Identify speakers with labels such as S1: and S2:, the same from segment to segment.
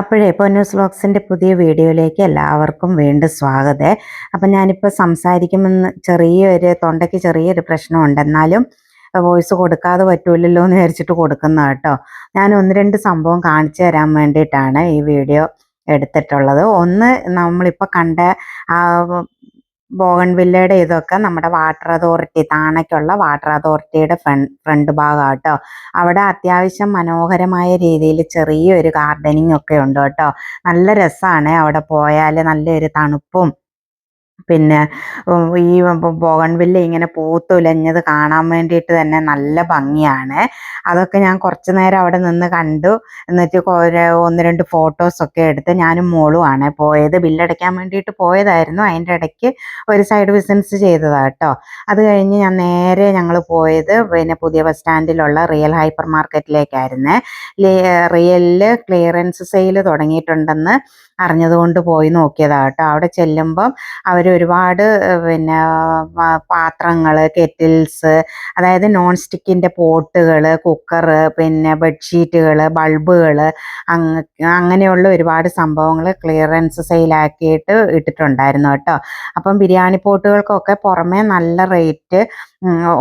S1: അപ്പോഴേ പൊന്നൂസ് വ്ലോഗ്സിന്റെ പുതിയ വീഡിയോയിലേക്ക് എല്ലാവർക്കും വീണ്ടും സ്വാഗതം. അപ്പം ഞാനിപ്പോൾ സംസാരിക്കുമെന്ന് ചെറിയൊരു തൊണ്ടയ്ക്ക് ചെറിയൊരു പ്രശ്നമുണ്ട്. എന്നാലും വോയിസ് കൊടുക്കാതെ പറ്റൂലല്ലോ എന്ന് വിചാരിച്ചിട്ട് കൊടുക്കുന്ന കേട്ടോ. ഞാൻ ഒന്ന് രണ്ട് സംഭവം കാണിച്ചു തരാൻ വേണ്ടിയിട്ടാണ് ഈ വീഡിയോ എടുത്തിട്ടുള്ളത്. ഒന്ന് നമ്മളിപ്പോൾ കണ്ട ആ ബോഗൺവില്ലയുടെ ഇതൊക്കെ നമ്മുടെ വാട്ടർ അതോറിറ്റി താണയ്ക്കുള്ള വാട്ടർ അതോറിറ്റിയുടെ ഫ്രണ്ട് ഫ്രണ്ട് ഭാഗം കേട്ടോ അവിടെ അത്യാവശ്യം മനോഹരമായ രീതിയിൽ ചെറിയൊരു ഗാർഡനിങ് ഒക്കെ ഉണ്ട് കേട്ടോ. നല്ല രസമാണ് അവിടെ പോയാൽ നല്ലൊരു തണുപ്പും പിന്നെ ഈ ബോഗൺവില്ല ഇങ്ങനെ പൂത്തുലഞ്ഞത് കാണാൻ വേണ്ടിയിട്ട് തന്നെ നല്ല ഭംഗിയാണ്. അതൊക്കെ ഞാൻ കുറച്ച് നേരം അവിടെ നിന്ന് കണ്ടു. എന്നിട്ട് ഒന്ന് രണ്ട് ഫോട്ടോസൊക്കെ എടുത്ത് ഞാനും മോളുമാണ് പോയത്. ബില്ലടയ്ക്കാൻ വേണ്ടിയിട്ട് പോയതായിരുന്നു. അതിന്റെ ഇടയ്ക്ക് ഒരു സൈഡ് ബിസിനസ് ചെയ്തതാണ് കേട്ടോ. അത് കഴിഞ്ഞ് ഞാൻ നേരെ ഞങ്ങൾ പോയത് പിന്നെ പുതിയ ബസ് സ്റ്റാൻഡിലുള്ള റിയൽ ഹൈപ്പർ മാർക്കറ്റിലേക്കായിരുന്നു റിയലിൽ ക്ലിയറൻസ് സെയിൽ തുടങ്ങിയിട്ടുണ്ടെന്ന് അറിഞ്ഞതുകൊണ്ട് പോയി നോക്കിയതാണ് കേട്ടോ. അവിടെ ചെല്ലുമ്പം അവർ ഒരുപാട് പിന്നെ പാത്രങ്ങൾ കെറ്റിൽസ് അതായത് നോൺ സ്റ്റിക്കിന്റെ പോട്ടുകൾ കുക്കർ പിന്നെ ബെഡ്ഷീറ്റുകൾ ബൾബുകൾ അങ്ങനെയുള്ള ഒരുപാട് സംഭവങ്ങൾ ക്ലിയറൻസ് സെയിലാക്കിയിട്ട് ഇട്ടിട്ടുണ്ടായിരുന്നു കേട്ടോ. അപ്പം ബിരിയാണി പോട്ടുകൾക്കൊക്കെ പുറമേ നല്ല റേറ്റ്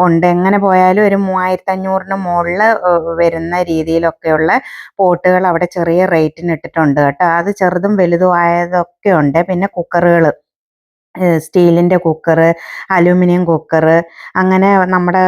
S1: ഉണ്ട്. എങ്ങനെ പോയാലും ഒരു മൂവായിരത്തി അഞ്ഞൂറിന് മുകളിൽ വരുന്ന രീതിയിലൊക്കെയുള്ള പോട്ടുകൾ അവിടെ ചെറിയ റേറ്റിന് ഇട്ടിട്ടുണ്ട് കേട്ടോ. അത് ചെറുതും വലുതും ആയതൊക്കെ ഉണ്ട് പിന്നെ കുക്കറുകൾ സ്റ്റീലിന്റെ കുക്കറ് അലൂമിനിയം കുക്കറ് അങ്ങനെ നമ്മുടെ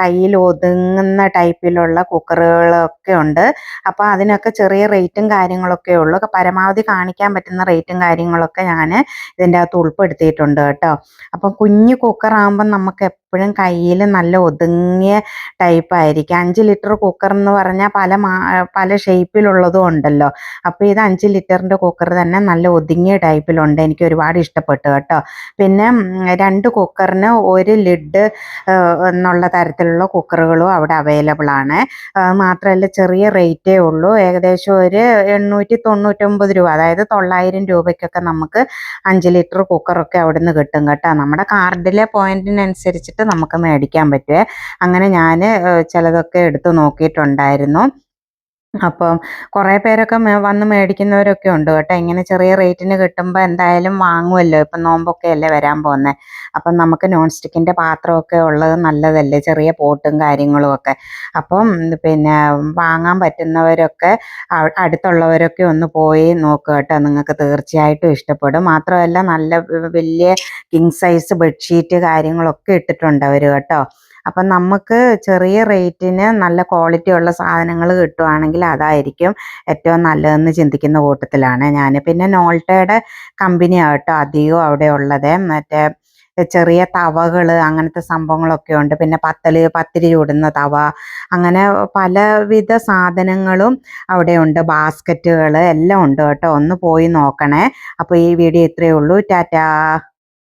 S1: കയ്യിൽ ഒതുങ്ങുന്ന ടൈപ്പിലുള്ള കുക്കറുകളൊക്കെ ഉണ്ട്. അപ്പോൾ അതിനൊക്കെ ചെറിയ റേറ്റും കാര്യങ്ങളൊക്കെ ഉള്ളൂ. പരമാവധി കാണിക്കാൻ പറ്റുന്ന റേറ്റും കാര്യങ്ങളൊക്കെ ഞാൻ ഇതിന്റെ അകത്ത് ഉൾപ്പെടുത്തിയിട്ടുണ്ട് കേട്ടോ. അപ്പം കുഞ്ഞു കുക്കറാകുമ്പം നമുക്ക് എപ്പോഴും കയ്യിൽ നല്ല ഒതുങ്ങിയ ടൈപ്പ് ആയിരിക്കും. അഞ്ച് ലിറ്റർ കുക്കർ എന്ന് പറഞ്ഞാൽ പല പല ഷേപ്പിലുള്ളതും ഉണ്ടല്ലോ. അപ്പോൾ ഇത് അഞ്ച് ലിറ്ററിന്റെ കുക്കർ തന്നെ നല്ല ഒതുങ്ങിയ ടൈപ്പിലുണ്ട് എനിക്ക് ഒരുപാട് ഇഷ്ടപ്പെട്ടു കേട്ടോ. പിന്നെ രണ്ട് കുക്കറിന് ഒരു ലിഡ് എന്നുള്ള തരത്തിലുള്ള കുക്കറുകളും അവിടെ അവൈലബിൾ ആണ്. മാത്രമല്ല ചെറിയ റേറ്റേ ഉള്ളൂ. ഏകദേശം ഒരു എണ്ണൂറ്റി തൊണ്ണൂറ്റൊമ്പത് രൂപ. അതായത് തൊള്ളായിരം രൂപയ്ക്കൊക്കെ നമുക്ക് അഞ്ച് ലിറ്റർ കുക്കറൊക്കെ അവിടെ നിന്ന് കിട്ടും കേട്ടോ. നമ്മുടെ കാർഡിലെ പോയിന്റിനനുസരിച്ചിട്ട് നമുക്ക് മേടിക്കാൻ പറ്റുമേ അങ്ങനെ ഞാൻ ചിലതൊക്കെ എടുത്ത് നോക്കിയിട്ടുണ്ടായിരുന്നു. അപ്പം കുറേ പേരൊക്കെ വന്ന് മേടിക്കുന്നവരൊക്കെ ഉണ്ട് കേട്ടോ. ഇങ്ങനെ ചെറിയ റേറ്റിന് കിട്ടുമ്പോൾ എന്തായാലും വാങ്ങുമല്ലോ ഇപ്പം നോമ്പൊക്കെ അല്ലേ വരാൻ പോകുന്നത് അപ്പം നമുക്ക് നോൺ സ്റ്റിക്കിന്റെ പാത്രമൊക്കെ ഉള്ളത് നല്ലതല്ലേ? ചെറിയ പോട്ടും കാര്യങ്ങളും ഒക്കെ അപ്പം പിന്നെ വാങ്ങാൻ പറ്റുന്നവരൊക്കെ അടുത്തുള്ളവരൊക്കെ ഒന്ന് പോയി നോക്കുക കേട്ടോ. നിങ്ങൾക്ക് തീർച്ചയായിട്ടും ഇഷ്ടപ്പെടും. മാത്രമല്ല നല്ല വലിയ കിങ് സൈസ് ബെഡ്ഷീറ്റ് കാര്യങ്ങളൊക്കെ ഇട്ടിട്ടുണ്ട് അവർ കേട്ടോ. അപ്പം നമുക്ക് ചെറിയ റേറ്റിന് നല്ല ക്വാളിറ്റി ഉള്ള സാധനങ്ങൾ കിട്ടുവാണെങ്കിൽ അതായിരിക്കും ഏറ്റവും നല്ലതെന്ന് ചിന്തിക്കുന്ന കൂട്ടത്തിലാണ് ഞാൻ. പിന്നെ നോൾട്ടയുടെ കമ്പനിയാണ് കേട്ടോ അധികവും അവിടെ ഉള്ളത്. മറ്റേ ചെറിയ തവകൾ അങ്ങനത്തെ സംഭവങ്ങളൊക്കെ ഉണ്ട്. പിന്നെ പത്തൽ പത്തിരി ചൂടുന്ന തവ അങ്ങനെ പലവിധ സാധനങ്ങളും അവിടെ ഉണ്ട്. ബാസ്ക്കറ്റുകൾ എല്ലാം ഉണ്ട് കേട്ടോ. ഒന്ന് പോയി നോക്കണേ. അപ്പോൾ ഈ വീഡിയോ ഇത്രയേ ഉള്ളൂ. ടാറ്റാ.